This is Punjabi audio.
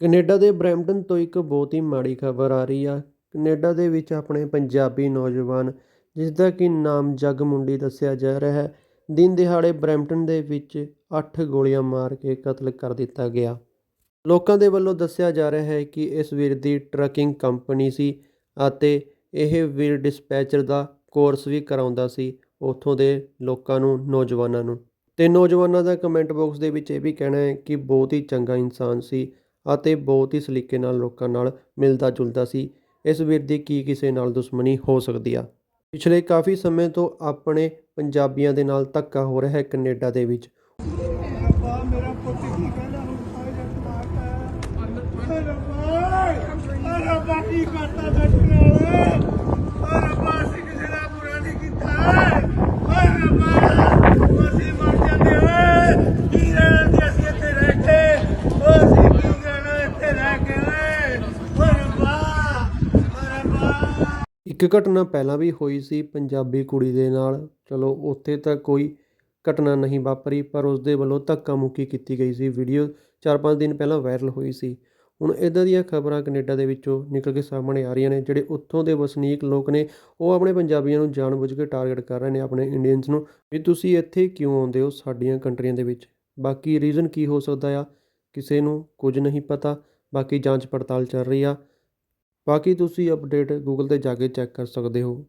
ਕੈਨੇਡਾ ਦੇ ਬਰੈਂਪਟਨ ਤੋਂ ਇੱਕ ਬਹੁਤ ਹੀ ਮਾੜੀ ਖਬਰ ਆ ਰਹੀ ਆ। ਕੈਨੇਡਾ ਦੇ ਵਿੱਚ ਆਪਣੇ ਪੰਜਾਬੀ ਨੌਜਵਾਨ ਜਿਸ ਦਾ ਕਿ ਨਾਮ ਜਗ ਮੁੰਡੀ ਦੱਸਿਆ ਜਾ ਰਿਹਾ ਹੈ, ਦਿਨ ਦਿਹਾੜੇ ਬਰੈਂਪਟਨ ਦੇ ਵਿੱਚ 8 ਗੋਲੀਆਂ ਮਾਰ ਕੇ ਕਤਲ ਕਰ ਦਿੱਤਾ ਗਿਆ। ਲੋਕਾਂ ਦੇ ਵੱਲੋਂ ਦੱਸਿਆ ਜਾ ਰਿਹਾ ਹੈ ਕਿ ਇਸ ਵੀਰ ਦੀ ਟਰੱਕਿੰਗ ਕੰਪਨੀ ਸੀ ਅਤੇ ਇਹ ਵੀਰ ਡਿਸਪੈਚਰ ਦਾ ਕੋਰਸ ਵੀ ਕਰਾਉਂਦਾ ਸੀ ਉੱਥੋਂ ਦੇ ਲੋਕਾਂ ਨੂੰ, ਨੌਜਵਾਨਾਂ ਨੂੰ। ਤੇ ਨੌਜਵਾਨਾਂ ਦਾ ਕਮੈਂਟ ਬਾਕਸ ਦੇ ਵਿੱਚ ਇਹ ਵੀ ਕਹਿਣਾ ਹੈ ਕਿ ਬਹੁਤ ਹੀ ਚੰਗਾ ਇਨਸਾਨ ਸੀ ਅਤੇ ਬਹੁਤ ਹੀ ਸਲੀਕੇ ਨਾਲ ਲੋਕਾਂ ਨਾਲ ਮਿਲਦਾ ਜੁਲਦਾ ਸੀ। ਇਸ ਵੀਰ ਦੀ ਕੀ ਕਿਸੇ ਨਾਲ ਦੁਸ਼ਮਣੀ ਹੋ ਸਕਦੀ ਆ? ਪਿਛਲੇ ਕਾਫੀ ਸਮੇਂ ਤੋਂ ਆਪਣੇ ਪੰਜਾਬੀਆਂ ਦੇ ਨਾਲ ਧੱਕਾ ਹੋ ਰਿਹਾ ਹੈ ਕੈਨੇਡਾ ਦੇ ਵਿੱਚ। ਕੀ ਕਰਤਾ ਡਾਕਟਰ ਵਾਲੇ ਏ ਰੱਬਾ ਅਸੀਂ ਕਿਸੇ ਦਾ ਬੁਰਾ ਨਹੀਂ ਕੀਤਾ ਏ ਰੱਬਾ ਅਸੀਂ ਮਰ ਜਾਂਦੇ ਓਏ ਕੀ ਰਹਿਣਾ ਸੀ ਅਸੀਂ ਇੱਥੇ ਰਹਿ ਕੇ ਓ ਅਸੀਂ ਕੀ ਰਹਿਣਾ ਇੱਥੇ ਰਹਿ ਕੇ ਓਏ ਓ ਰੱਬਾ ਓ ਰੱਬਾ ਇੱਕ ਘਟਨਾ ਪਹਿਲਾਂ ਵੀ ਹੋਈ ਸੀ ਪੰਜਾਬੀ ਕੁੜੀ ਦੇ ਨਾਲ। ਚਲੋ, ਉੱਥੇ ਤਾਂ ਕੋਈ ਘਟਨਾ ਨਹੀਂ ਵਾਪਰੀ, ਪਰ ਉਸਦੇ ਵੱਲੋਂ ਧੱਕਾ ਮੁੱਕੀ ਕੀਤੀ ਗਈ ਸੀ। ਵੀਡੀਓ 4-5 ਦਿਨ ਪਹਿਲਾਂ ਵਾਇਰਲ ਹੋਈ ਸੀ। ਹੁਣ ਇੱਦਾਂ ਦੀਆਂ ਖਬਰਾਂ ਕੈਨੇਡਾ ਦੇ ਵਿੱਚੋਂ ਨਿਕਲ ਕੇ ਸਾਹਮਣੇ ਆ ਰਹੀਆਂ ਨੇ, ਜਿਹੜੇ ਉੱਥੋਂ ਦੇ ਵਸਨੀਕ ਲੋਕ ਨੇ, ਉਹ ਆਪਣੇ ਪੰਜਾਬੀਆਂ ਨੂੰ ਜਾਣਬੁੱਝ ਕੇ ਟਾਰਗੇਟ ਕਰ ਰਹੇ ਨੇ, ਆਪਣੇ ਇੰਡੀਅਨਸ ਨੂੰ। ਵੀ ਤੁਸੀਂ ਇੱਥੇ ਕਿਉਂ ਆਉਂਦੇ ਹੋ ਸਾਡੀਆਂ ਕੰਟਰੀਆਂ ਦੇ ਵਿੱਚ? ਬਾਕੀ ਰੀਜ਼ਨ ਕੀ ਹੋ ਸਕਦਾ ਆ? ਕਿਸੇ ਨੂੰ ਕੁਝ ਨਹੀਂ ਪਤਾ। ਬਾਕੀ ਜਾਂਚ ਪੜਤਾਲ ਚੱਲ ਰਹੀ ਆ। ਬਾਕੀ ਤੁਸੀਂ ਅਪਡੇਟ ਗੂਗਲ ਤੇ ਜਾ ਕੇ ਚੈੱਕ ਕਰ ਸਕਦੇ ਹੋ।